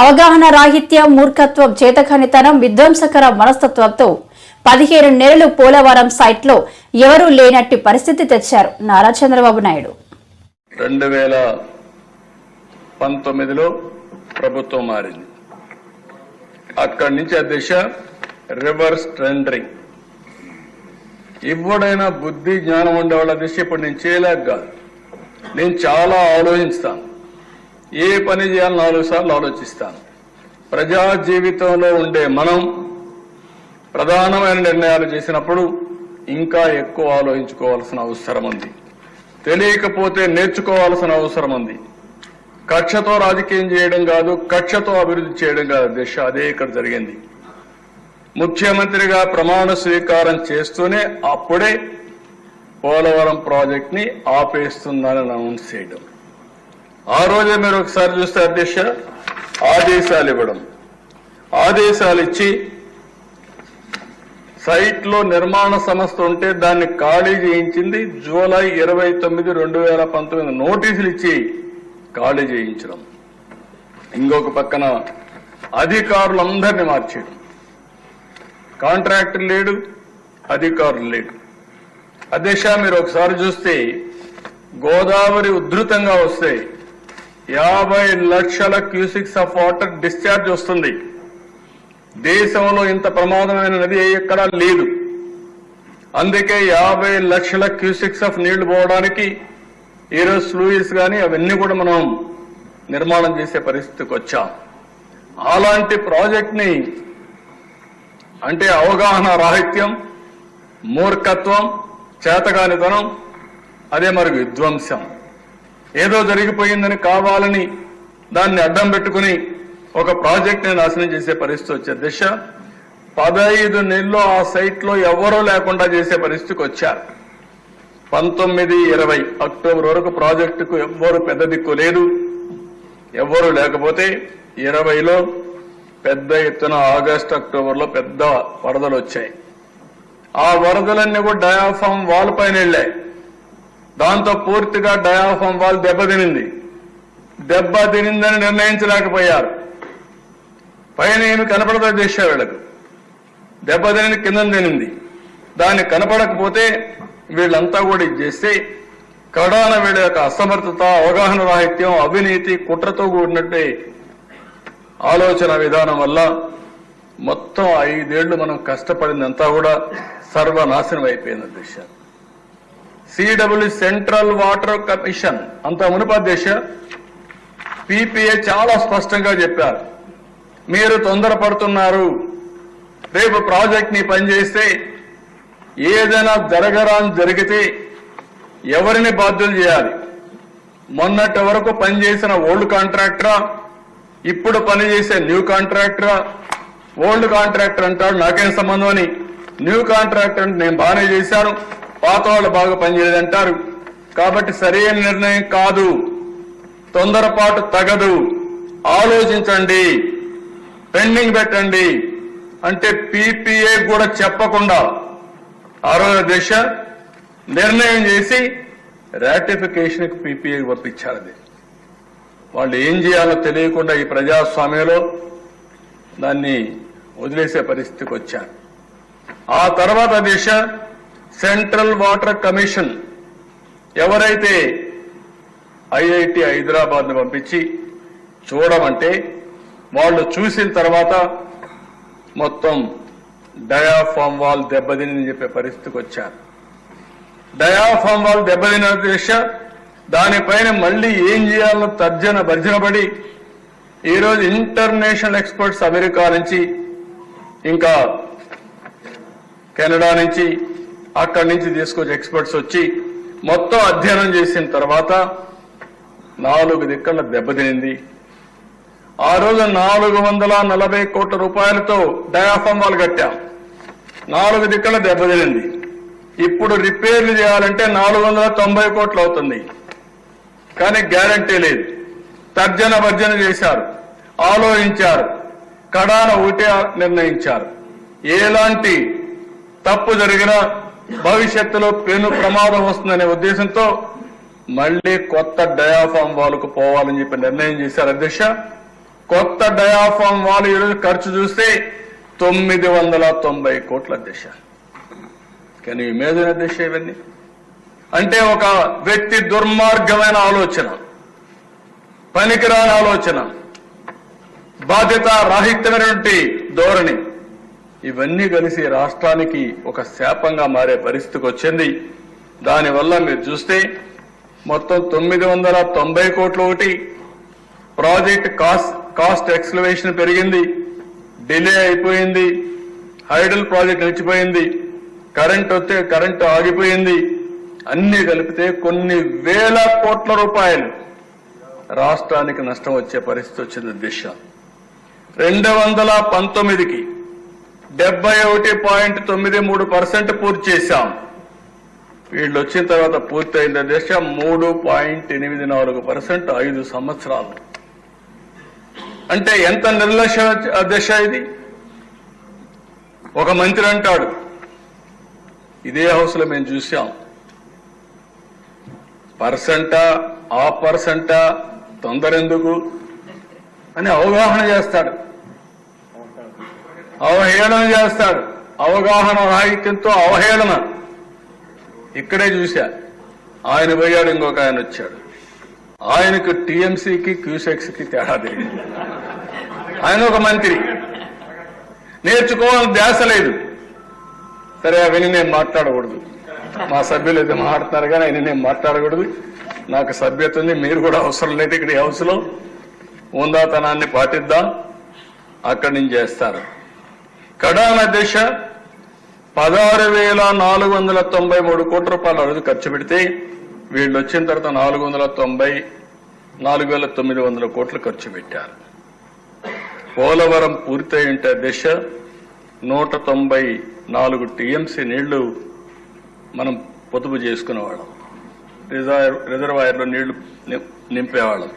అవగాహన రాహిత్యం మూర్ఖత్వం చేతఖనితనం విధ్వంసకర మనస్తత్వంతో పదిహేను నెలలు పోలవరం సైట్లో ఎవరూ లేనట్టి పరిస్థితి తెచ్చారు నారా చంద్రబాబు నాయుడు. రెండు వేల పంతొమ్మిదిలో ప్రభుత్వం మారింది. అక్కడి నుంచి ఆ దిశ రివర్స్ ట్రెండరింగ్. ఇప్పుడైనా బుద్ధి జ్ఞానం ఉండే వాళ్ళ దిశ ఇప్పుడు నేను చేయలేక కాదు. నేను చాలా ఆలోచిస్తాను. ఏ పని చేయాలని నాలుగు సార్లు ఆలోచిస్తాను. ప్రజా జీవితంలో ఉండే మనం ప్రధానమైన నిర్ణయాలు చేసినప్పుడు ఇంకా ఎక్కువ ఆలోచించుకోవాల్సిన అవసరం ఉంది. తెలియకపోతే నేర్చుకోవాల్సిన అవసరం ఉంది. కక్షతో రాజకీయం చేయడం కాదు కక్షతో అభివృద్ధి చేయడం కాదు దిశ. అదే ఇక్కడ జరిగింది. ముఖ్యమంత్రిగా ప్రమాణ స్వీకారం చేస్తూనే అప్పుడే పోలవరం ప్రాజెక్ట్ని ఆపేస్తుందని అనౌన్స్ చేయడం. ఆ రోజే మీరు ఒకసారి చూస్తే అధ్యక్ష ఆదేశాలు ఇవ్వడం. ఆదేశాలు ఇచ్చి సైట్లో నిర్మాణ సంస్థ ఉంటే దాన్ని ఖాళీ చేయించింది జూలై ఇరవై తొమ్మిది రెండు వేల పంతొమ్మిది నోటీసులు ఇచ్చి ఖాళీ చేయించడం. ఇంకొక పక్కన అధికారులందరినీ మార్చేయడం. కాంట్రాక్టర్ లేడు అధికారులు లేడు. అధ్యక్ష మీరు ఒకసారి చూస్తే గోదావరి ఉధృతంగా వస్తే యాభై లక్షల క్యూసిక్స్ ఆఫ్ వాటర్ డిశ్చార్జ్ వస్తుంది. దేశంలో ఇంత ప్రమాదమైన నది ఎక్కడా లేదు. అందుకే యాభై లక్షల క్యూసిక్స్ ఆఫ్ నీళ్ళు పోవడానికి ఈరోజు స్లూయిస్ కానీ అవన్నీ కూడా మనం నిర్మాణం చేసే పరిస్థితికి వచ్చాం. అలాంటి ప్రాజెక్ట్ని అంటే అవగాహన రాహిత్యం మూర్ఖత్వం చేతగానితనం అదే మరి విధ్వంసం. ఏదో జరిగిపోయిందని కావాలని దాన్ని అడ్డం పెట్టుకుని ఒక ప్రాజెక్ట్ని నాశనం చేసే పరిస్థితి వచ్చే దిశ పదహైదు నెలలు ఆ సైట్లో ఎవరూ లేకుండా చేసే పరిస్థితికి వచ్చారు. పంతొమ్మిది ఇరవై అక్టోబర్ వరకు ప్రాజెక్టుకు ఎవ్వరు పెద్ద దిక్కు లేదు. ఎవ్వరూ లేకపోతే ఇరవైలో పెద్ద ఎత్తున ఆగస్ట్ అక్టోబర్లో పెద్ద వరదలు వచ్చాయి. ఆ వరదలన్నీ కూడా డయాఫామ్ వాల్ పైన వెళ్ళాయి. దాంతో పూర్తిగా డయాఫామ్ వాల్ దెబ్బతినింది దెబ్బతినిందని నిర్ణయించలేకపోయారు. పైన ఏమి కనపడతా చేశారు వీళ్ళకు. దెబ్బతిని కింద తినింది. దాన్ని కనపడకపోతే వీళ్ళంతా కూడా ఇది చేస్తే కడాన వీళ్ళ యొక్క అసమర్థత అవగాహన రాహిత్యం అవినీతి కుట్రతో కూడినట్టే ఆలోచన విధానం వల్ల మొత్తం ఐదేళ్ళు మనం కష్టపడిందంతా కూడా సర్వనాశనం అయిపోయింది దిశ సిడబ్ల్యూ సెంట్రల్ వాటర్ కమిషన్ అంత మునుపాధ్యక్ష పీపీఏ చాలా స్పష్టంగా చెప్పారు. మీరు తొందరపడుతున్నారు. రేపు ప్రాజెక్ట్ని పనిచేస్తే ఏదైనా జరగరాని జరిగితే ఎవరిని బాధ్యులు చేయాలి? మొన్నటి వరకు పనిచేసిన ఓల్డ్ కాంట్రాక్టరా ఇప్పుడు పనిచేసే న్యూ కాంట్రాక్టరా ఓల్డ్ కాంట్రాక్టర్ అంటాడు. నాకేం సంబంధం అని? న్యూ కాంట్రాక్టర్ అంటే నేను బాగానే చేశాను. పాత వాళ్ళు బాగా పనిచేయదంటారు కాబట్టి సరైన నిర్ణయం కాదు. తొందరపాటు తగదు. ఆలోచించండి. పెండింగ్ పెట్టండి. అంటే పీపీఏ కూడా చెప్పకుండా ఆరోగ్య రోజు దిశ నిర్ణయం చేసి రాటిఫికేషన్కి పీపీఏ పంపించారు అది వాళ్ళు ఏం చేయాలో తెలియకుండా ఈ ప్రజాస్వామ్యంలో దాన్ని వదిలేసే పరిస్థితికి వచ్చారు. ఆ తర్వాత దిశ సెంట్రల్ వాటర్ కమిషన్ ఎవరైతే ఐఐటి హైదరాబాద్ను పంపించి చూడమంటే వాళ్ళు చూసిన తర్వాత మొత్తం డయాఫామ్ వాల్ దెబ్బతిని చెప్పే పరిస్థితికి వచ్చారు. డయాఫామ్ వాల్ దెబ్బతిన దిశ దానిపైన మళ్ళీ ఏం చేయాలో తర్జన భర్జనపడి ఈరోజు ఇంటర్నేషనల్ ఎక్స్పర్ట్స్ అమెరికా నుంచి ఇంకా కెనడా నుంచి అక్కడి నుంచి తీసుకొచ్చి ఎక్స్పర్ట్స్ వచ్చి మొత్తం అధ్యయనం చేసిన తర్వాత నాలుగు దిక్కల దెబ్బతినింది ఆ రోజు నాలుగు వందల నలభై కోట్ల రూపాయలతో డయాఫామ్ వాల్ కట్టాం. నాలుగు దిక్కల దెబ్బతినింది ఇప్పుడు రిపేర్లు చేయాలంటే నాలుగు వందల తొంభై కోట్లు అవుతుంది. కానీ గ్యారంటీ లేదు. తర్జన భర్జన చేశారు. ఆలోచించారు. కడాన ఒకటే నిర్ణయించారు. ఎలాంటి తప్పు జరిగినా భవిష్యత్తులో పెను ప్రమాదం వస్తుందనే ఉద్దేశంతో మళ్ళీ కొత్త డయాఫామ్ వాళ్ళకు పోవాలని చెప్పి నిర్ణయం చేశారు అధ్యక్ష. కొత్త డయాఫామ్ వాల్ ఈరోజు ఖర్చు చూస్తే తొమ్మిది వందల తొంభై కోట్ల అధ్యక్ష. కానీ ఇమేజిన్ అధ్యక్ష ఇవన్నీ? అంటే ఒక వ్యక్తి దుర్మార్గమైన ఆలోచన పనికిరాని ఆలోచన బాధ్యత రాహిత్యమైనటువంటి ధోరణి. ఇవన్నీ కలిసి రాష్ట్రానికి ఒక శాపంగా మారే పరిస్థితికి వచ్చింది. దానివల్ల మీరు చూస్తే మొత్తం తొమ్మిది వందల తొంభై కోట్లు ఒకటి ప్రాజెక్ట్ కాస్ట్ కాస్ట్ ఎక్స్లవేషన్ పెరిగింది. డిలే అయిపోయింది. హైడల్ ప్రాజెక్ట్ నిలిచిపోయింది. కరెంట్ వస్తే కరెంట్ ఆగిపోయింది. అన్ని కలిపితే కొన్ని వేల కోట్ల రూపాయలు రాష్ట్రానికి నష్టం వచ్చే పరిస్థితి వచ్చింది దిశ. రెండు వందల పంతొమ్మిదికి డెబ్బై ఒకటి పాయింట్ తొమ్మిది మూడు పర్సెంట్ పూర్తి చేశాం. వీళ్ళు వచ్చిన తర్వాత పూర్తయిన దశ మూడు పాయింట్ ఎనిమిది నాలుగు పర్సెంట్ ఐదు సంవత్సరాలు. అంటే ఎంత నిర్లక్ష్య దశ ఇది? ఒక మంత్రి అంటాడు ఇదే హౌస్లో మేము చూసాం పర్సెంటా ఆ పర్సెంటా తొందరెందుకు? అని అవగాహన చేస్తాడు. అవహేళన చేస్తాడు అవగాహన రాహిత్యంతో అవహేళన. ఇక్కడే చూశా. ఆయన పోయాడు ఇంకొక ఆయన వచ్చాడు. ఆయనకు టీఎంసీకి క్యూసెక్స్కి తేడా తెలియదు. ఆయన ఒక మంత్రి. నేర్చుకోవాలని ధ్యాస లేదు. సరే అవన్నీ నేను మాట్లాడకూడదు. మా సభ్యులు అయితే మాట్లాడతారు కానీ ఆయన నేను మాట్లాడకూడదు. నాకు సభ్యత ఉంది మీరు కూడా అవసరం లేదు. ఇక్కడ ఈ ఉందాతనాన్ని పాటిద్దాం. అక్కడి నుంచి చేస్తారు. కడాన దిశ పదహారు వేల నాలుగు వందల తొంభై మూడు కోట్ల రూపాయలు రోజు ఖర్చు పెడితే వీళ్ళు వచ్చిన తర్వాత నాలుగు వందల తొంభై నాలుగు వేల తొమ్మిది వందల కోట్లు ఖర్చు పెట్టారు. పోలవరం పూర్తయింటే దిశ నూట తొంభై నాలుగు టీఎంసీ నీళ్ళు మనం పొదుపు చేసుకునేవాళ్ళం. రిజర్వ్ రిజర్వాయర్లో నీళ్ళు నిం- నింపేవాళ్ళం.